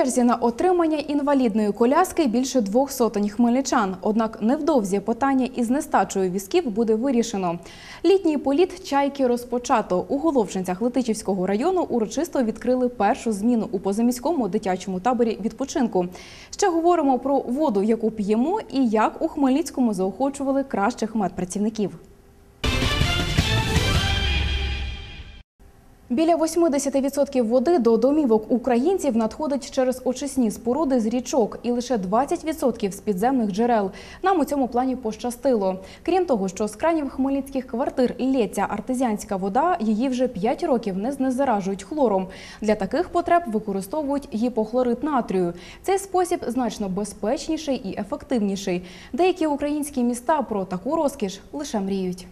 черзі на отримання інвалідної коляски більше двох сотень хмельничан. Однак невдовзі питання із нестачою візків буде вирішено. Літній політ чайки розпочато. У Головчинцях Летичівського району урочисто відкрили першу зміну у позаміському дитячому таборі відпочинку. Ще говоримо про воду, яку п'ємо, і як у Хмельницькому заохочували кращих медпрацівників. Біля 80% води до домівок українців надходить через очисні споруди з річок і лише 20% з підземних джерел. Нам у цьому плані пощастило. Крім того, що з кранів хмельницьких квартир лється артезіанська вода, її вже 5 років не знезаражують хлором. Для таких потреб використовують гіпохлорид натрію. Цей спосіб значно безпечніший і ефективніший. Деякі українські міста про таку розкіш лише мріють.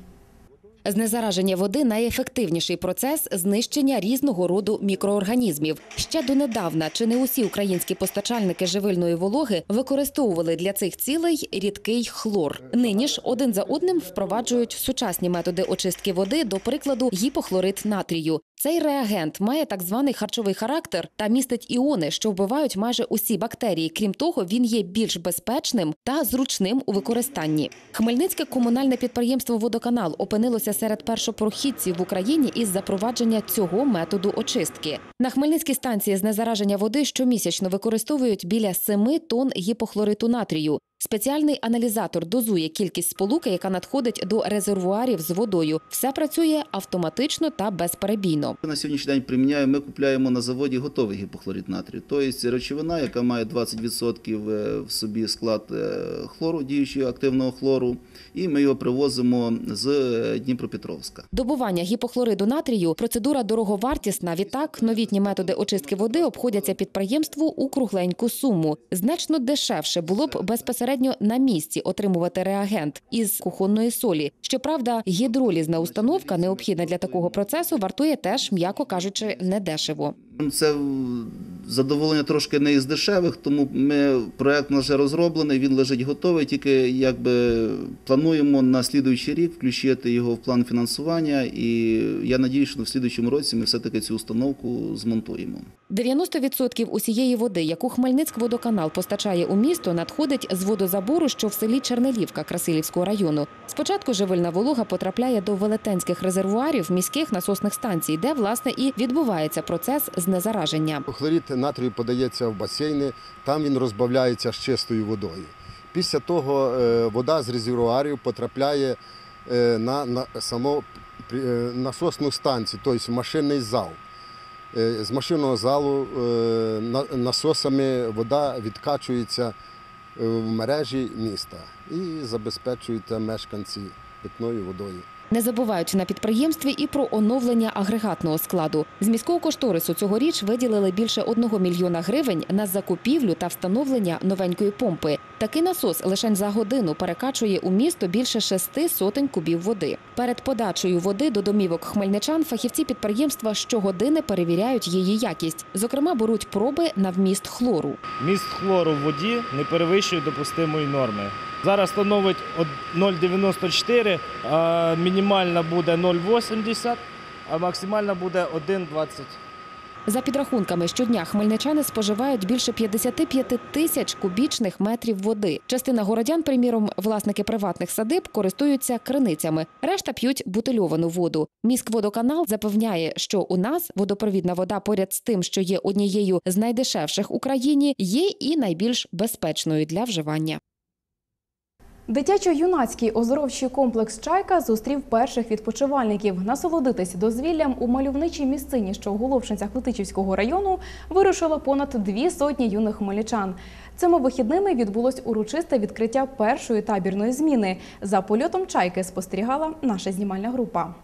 Знезараження води найефективніший процес знищення різного роду мікроорганізмів. Ще донедавна чи не усі українські постачальники живильної вологи використовували для цих цілей рідкий хлор. Нині ж один за одним впроваджують сучасні методи очистки води, до прикладу, гіпохлорид натрію. Цей реагент має так званий харчовий характер та містить іони, що вбивають майже усі бактерії. Крім того, він є більш безпечним та зручним у використанні. Хмельницьке комунальне підприємство Водоканал опинилося серед першопрохідців в Україні із запровадження цього методу очистки. На Хмельницькій станції знезараження води щомісячно використовують біля 7 тонн гіпохлориту натрію. Спеціальний аналізатор дозує кількість сполуки, яка надходить до резервуарів з водою. Все працює автоматично та безперебійно. На сьогоднішній день приміняємо, ми купуємо на заводі готовий гіпохлорид натрію. Тобто речовина, яка має 20% в собі склад е, хлору, діючого активного хлору, і ми його привозимо з е, Дніпропетровська. Добування гіпохлориду натрію процедура дороговартісна. Відтак новітні методи очистки води обходяться підприємству у кругленьку суму. Значно дешевше було б безпосередньо на місці отримувати реагент із кухонної солі. Щоправда, гідролізна установка необхідна для такого процесу вартує теж, м'яко кажучи, недешево. Це задоволення трошки не із дешевих, тому ми проект вже розроблений, він лежить готовий. Тільки якби плануємо на слідуючий рік включити його в план фінансування. І я надіюся, що в слідуючому році ми все-таки цю установку змонтуємо. 90% усієї води, яку Хмельницькводоканал постачає у місто, надходить з водозабору, що в селі Чернелівка Красилівського району. Спочатку живильна волога потрапляє до велетенських резервуарів міських насосних станцій, де власне і відбувається процес знезараження. Хлорид натрію подається в басейни, там він розбавляється з чистою водою. Після того е, вода з резервуарів потрапляє е, на, на саму е, насосну станцію, тобто машинний зал. З машинного залу насосами вода відкачується в мережі міста і забезпечується мешканці питною водою. Не забувають на підприємстві і про оновлення агрегатного складу. З міського кошторису цьогоріч виділили більше 1 мільйона гривень на закупівлю та встановлення новенької помпи. Такий насос лише за годину перекачує у місто більше шести сотень кубів води. Перед подачею води до домівок хмельничан фахівці підприємства щогодини перевіряють її якість. Зокрема, беруть проби на вміст хлору. Міст хлору в воді не перевищує допустимої норми. Зараз становить од- 0,94, а мінімальна буде 0,80, а максимальна буде 1,20. За підрахунками, щодня хмельничани споживають більше 55 тисяч кубічних метрів води. Частина городян, приміром, власники приватних садиб, користуються криницями. Решта п'ють бутильовану воду. Міськводоканал запевняє, що у нас водопровідна вода поряд з тим, що є однією з найдешевших в Україні, є і найбільш безпечною для вживання. Дитячо-юнацький оздоровчий комплекс Чайка зустрів перших відпочивальників. Насолодитись дозвіллям у мальовничій місцині, що у Головчинцях Летичівського району, вирушило понад дві сотні юних хмельничан. Цими вихідними відбулось урочисте відкриття першої табірної зміни. За польотом чайки спостерігала наша знімальна група.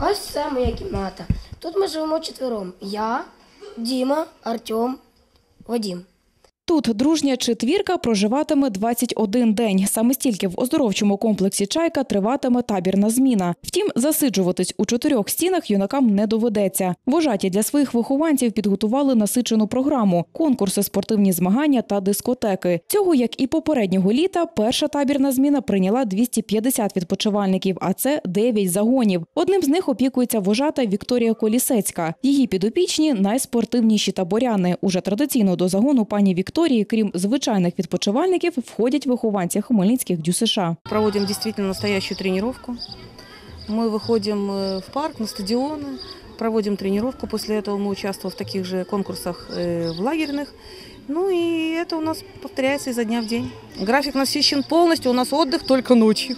Ось це моя кімната. Тут ми живемо четвером. Я, Діма, Артем, Вадім. Тут дружня четвірка проживатиме 21 день. Саме стільки в оздоровчому комплексі Чайка триватиме табірна зміна. Втім, засиджуватись у чотирьох стінах юнакам не доведеться. Вожаті для своїх вихованців підготували насичену програму: конкурси, спортивні змагання та дискотеки. Цього, як і попереднього літа, перша табірна зміна прийняла 250 відпочивальників, а це 9 загонів. Одним з них опікується вожата Вікторія Колісецька. Її підопічні найспортивніші таборяни. Уже традиційно до загону пані Вікторії, крім звичайних відпочивальників, входять вихованці хмельницьких ДЮСШ. Проводим действительно настоящую тренировку. Мы выходим э, в парк, на стадионы, проводим тренировку. После этого мы участвуем в таких же конкурсах э, в лагерных. Ну и это у нас повторяется изо дня в день. График насыщен полностью, у нас отдых только ночью.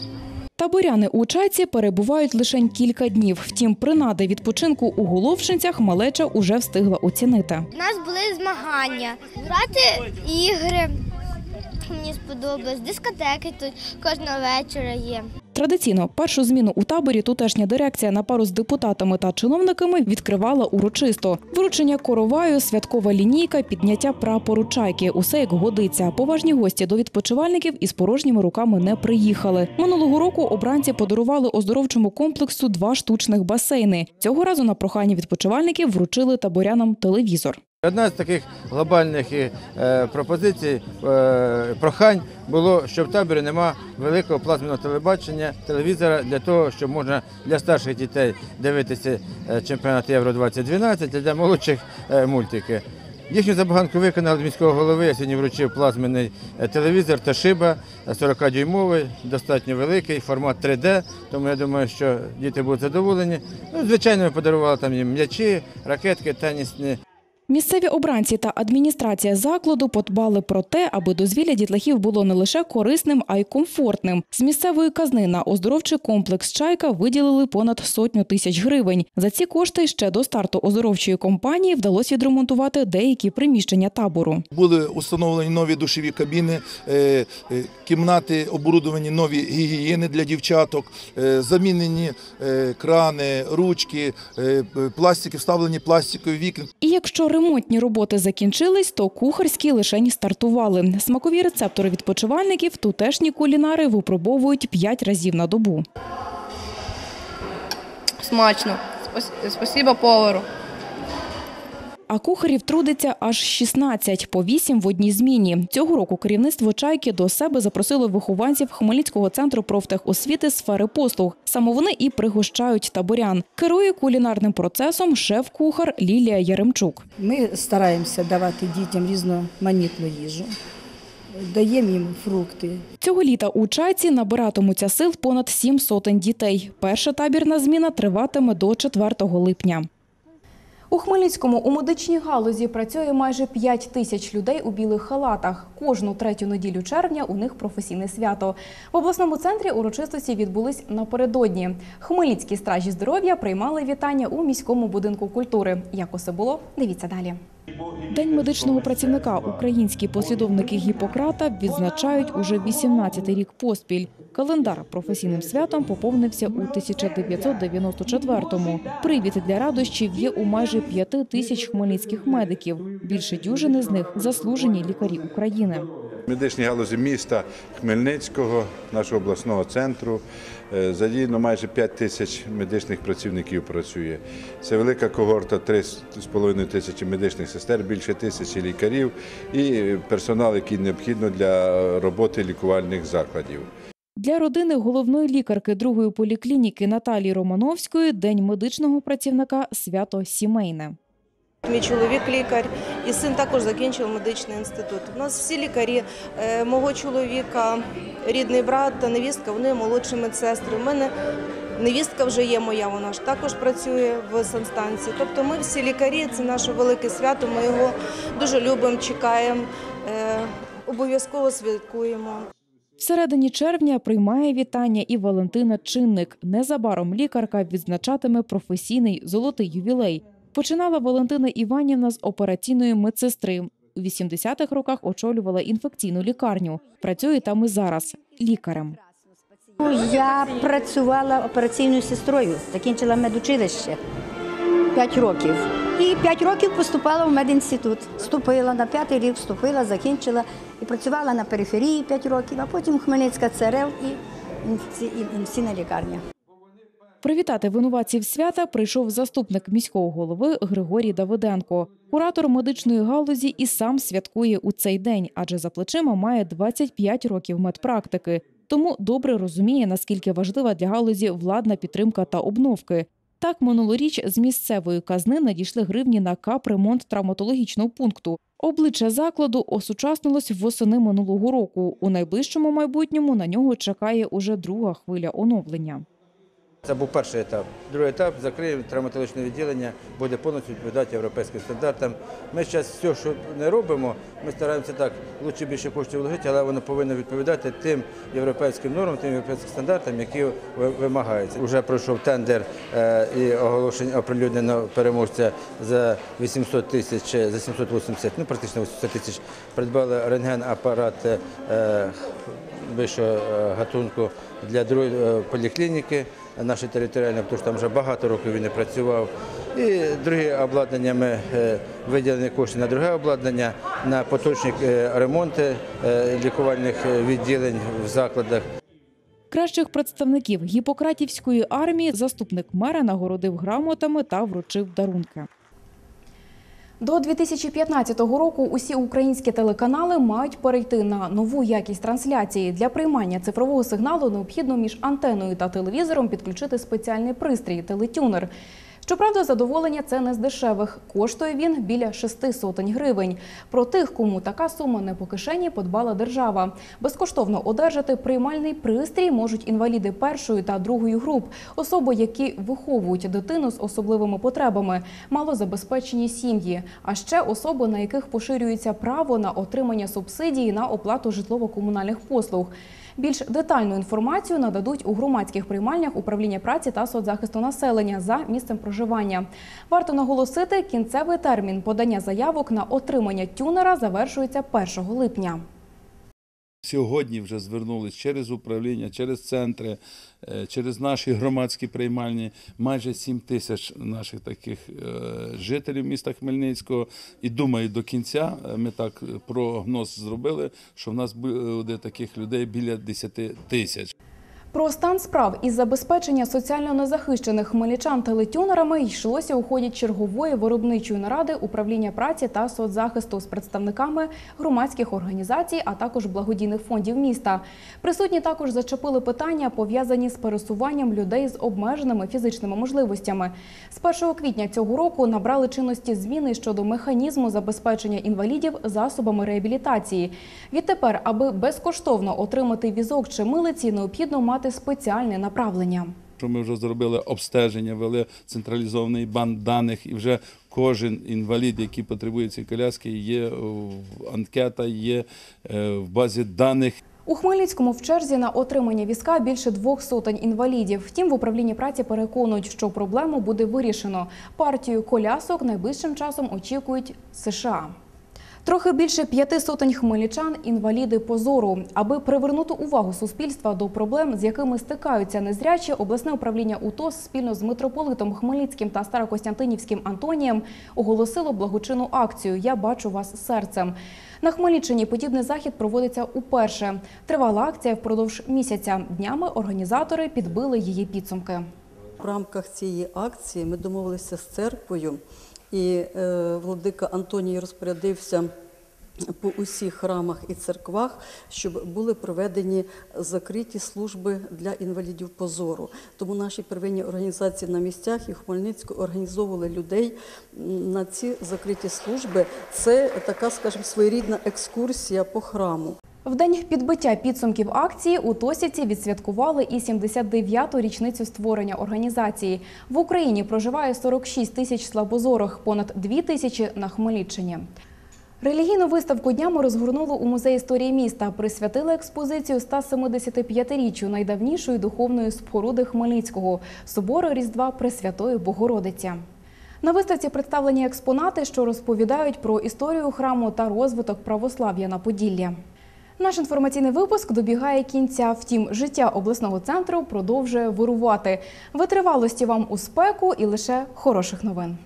Таборяни у чайці перебувають лише кілька днів. Втім, принади відпочинку у Головшинцях малеча уже встигла оцінити. У нас були змагання, грати ігри. Мені сподобалось. Дискотеки тут кожного вечора є. Традиційно першу зміну у таборі тутешня дирекція на пару з депутатами та чиновниками відкривала урочисто. Вручення короваю, святкова лінійка, підняття прапору чайки. Усе як годиться. Поважні гості до відпочивальників із порожніми руками не приїхали. Минулого року обранці подарували оздоровчому комплексу два штучних басейни. Цього разу на прохання відпочивальників вручили таборянам телевізор. Одна з таких глобальних е, пропозицій, е, прохань було, що в таборі нема великого плазменного телебачення, телевізора для того, щоб можна для старших дітей дивитися е, чемпіонат Євро 2012, а для молодших мультики. Їхню забаганку виконали міського голови. Я сьогодні вручив плазменний телевізор Toshiba, е, 40-дюймовий, достатньо великий, формат 3D, тому я думаю, що діти будуть задоволені. Ну, звичайно, ми подарували там їм м'ячі, ракетки, тенісні. Місцеві обранці та адміністрація закладу подбали про те, аби дозвілля дітлахів було не лише корисним, а й комфортним. З місцевої казни на оздоровчий комплекс Чайка виділили понад сотню тисяч гривень. За ці кошти ще до старту оздоровчої компанії вдалося відремонтувати деякі приміщення табору. Були установлені нові душові кабіни, е, е, кімнати оборудовані нові гігієни для дівчаток, е, замінені крани, ручки, пластики, вставлені пластикові вікна. І якщо ремонтні роботи закінчились, то кухарські лишень стартували. Смакові рецептори відпочивальників тутешні кулінари випробовують п'ять разів на добу. Смачно. Спас- Спасибо повару. А кухарів трудиться аж 16, по 8 в одній зміні. Цього року керівництво «Чайки» до себе запросило вихованців Хмельницького центру профтехосвіти сфери послуг. Саме вони і пригощають таборян. Керує кулінарним процесом шеф-кухар Лілія Яремчук. Ми стараємося давати дітям різноманітну їжу, даємо їм фрукти. Цього літа у «Чайці» набиратимуться сил понад сім сотень дітей. Перша табірна зміна триватиме до 4 липня. У Хмельницькому у медичній галузі працює майже 5 тисяч людей у білих халатах. Кожну третю неділю червня у них професійне свято. В обласному центрі урочистості відбулись напередодні. Хмельницькі стражі здоров'я приймали вітання у міському будинку культури. Як усе було? Дивіться далі. День медичного працівника українські послідовники Гіппократа відзначають уже 18-й рік поспіль. Календар професійним святом поповнився у 1994-му. Привід для радощів є у майже п'яти тисяч хмельницьких медиків. Більше дюжини з них заслужені лікарі України. В медичній галузі міста Хмельницького, нашого обласного центру, задіяно майже 5 тисяч медичних працівників працює. Це велика когорта 3,5 тисячі медичних сестер, більше тисячі лікарів і персонал, який необхідно для роботи лікувальних закладів. Для родини головної лікарки другої поліклініки Наталії Романовської День медичного працівника свято сімейне. Мій чоловік лікар і син також закінчив медичний інститут. У нас всі лікарі, е, мого чоловіка, рідний брат та невістка, вони молодші медсестри. У мене невістка вже є моя, вона ж також працює в санстанції. Тобто ми всі лікарі, це наше велике свято, ми його дуже любимо, чекаємо, е, обов'язково святкуємо. Всередині червня приймає вітання і Валентина Чинник. Незабаром лікарка відзначатиме професійний золотий ювілей. Починала Валентина Іванівна з операційної медсестри. У 80-х роках очолювала інфекційну лікарню. Працює там і зараз лікарем. Я працювала операційною сестрою, закінчила медучилище 5 років. І п'ять років поступала в медінститут. Вступила на п'ятий рік, вступила, закінчила і працювала на периферії п'ять років, а потім Хмельницька ЦРЛ і інфекційна лікарня. Привітати винуватців свята прийшов заступник міського голови Григорій Давиденко. Куратор медичної галузі і сам святкує у цей день, адже за плечима має 25 років медпрактики. Тому добре розуміє, наскільки важлива для галузі владна підтримка та обновки. Так, минулоріч з місцевої казни надійшли гривні на капремонт травматологічного пункту. Обличчя закладу осучаснилось восени минулого року. У найближчому майбутньому на нього чекає уже друга хвиля оновлення. Це був перший етап. Другий етап закриємо травматологічне відділення, буде повністю відповідати європейським стандартам. Ми зараз все, що не робимо, ми стараємося так, лучше більше коштів вложити, але воно повинно відповідати тим європейським нормам, тим європейським стандартам, які вимагаються. Уже пройшов тендер е, і оголошення оприлюднено переможця за 800 тисяч, за 780, ну практично 800 тисяч. Придбали рентген-апарат е, вищого е, гатунку для е, поліклініки нашої територіальні, тому що там вже багато років він не працював. І друге обладнання ми е, виділені кошти на друге обладнання, на поточні е, ремонти е, лікувальних відділень в закладах. Кращих представників гіпократівської армії заступник мера нагородив грамотами та вручив дарунки. До 2015 року усі українські телеканали мають перейти на нову якість трансляції. Для приймання цифрового сигналу необхідно між антеною та телевізором підключити спеціальний пристрій телетюнер. Щоправда, задоволення це не з дешевих. Коштує він біля шести сотень гривень. Про тих, кому така сума не по кишені, подбала держава. Безкоштовно одержати приймальний пристрій можуть інваліди першої та другої груп, особи, які виховують дитину з особливими потребами, малозабезпечені сім'ї, а ще особи, на яких поширюється право на отримання субсидії на оплату житлово-комунальних послуг. Більш детальну інформацію нададуть у громадських приймальнях управління праці та соцзахисту населення за місцем проживання. Варто наголосити, кінцевий термін подання заявок на отримання тюнера завершується 1 липня. Сьогодні вже звернулись через управління, через центри, е, через наші громадські приймальні майже 7 тисяч наших таких е, жителів міста Хмельницького. І думаю, до кінця е, ми так прогноз зробили, що в нас буде таких людей біля 10 тисяч. Про стан справ із забезпечення соціально незахищених хмельничан телетюнерами йшлося у ході чергової виробничої наради управління праці та соцзахисту з представниками громадських організацій, а також благодійних фондів міста. Присутні також зачепили питання, пов'язані з пересуванням людей з обмеженими фізичними можливостями. З 1 квітня цього року набрали чинності зміни щодо механізму забезпечення інвалідів засобами реабілітації. Відтепер, аби безкоштовно отримати візок чи милиці, необхідно мати спеціальне направлення. Що ми вже зробили обстеження, вели централізований банк даних, і вже кожен інвалід, який потребує цієї коляски, є анкета, є е, в базі даних. У Хмельницькому в черзі на отримання візка більше двох сотень інвалідів. Втім, в управлінні праці переконують, що проблему буде вирішено. Партію колясок найближчим часом очікують США. Трохи більше п'яти сотень хмельничан – інваліди по зору. Аби привернути увагу суспільства до проблем, з якими стикаються незрячі, обласне управління УТОС спільно з митрополитом Хмельницьким та Старокостянтинівським Антонієм оголосило благочинну акцію «Я бачу вас серцем». На Хмельниччині подібний захід проводиться уперше. Тривала акція впродовж місяця. Днями організатори підбили її підсумки. В рамках цієї акції ми домовилися з церквою, і е, владика Антоній розпорядився по усіх храмах і церквах, щоб були проведені закриті служби для інвалідів позору. Тому наші первинні організації на місцях і Хмельницьку організовували людей на ці закриті служби. Це така, скажімо, своєрідна екскурсія по храму. В день підбиття підсумків акції у Тосівці відсвяткували і 79-ту річницю створення організації. В Україні проживає 46 тисяч слабозорих, понад 2 тисячі на Хмельниччині. Релігійну виставку днями розгорнули у музеї історії міста. Присвятили експозицію 175-річчю найдавнішої духовної споруди Хмельницького – собору Різдва Пресвятої Богородиці. На виставці представлені експонати, що розповідають про історію храму та розвиток православ'я на Поділлі. Наш інформаційний випуск добігає кінця. Втім, життя обласного центру продовжує вирувати. Витривалості вам у спеку і лише хороших новин.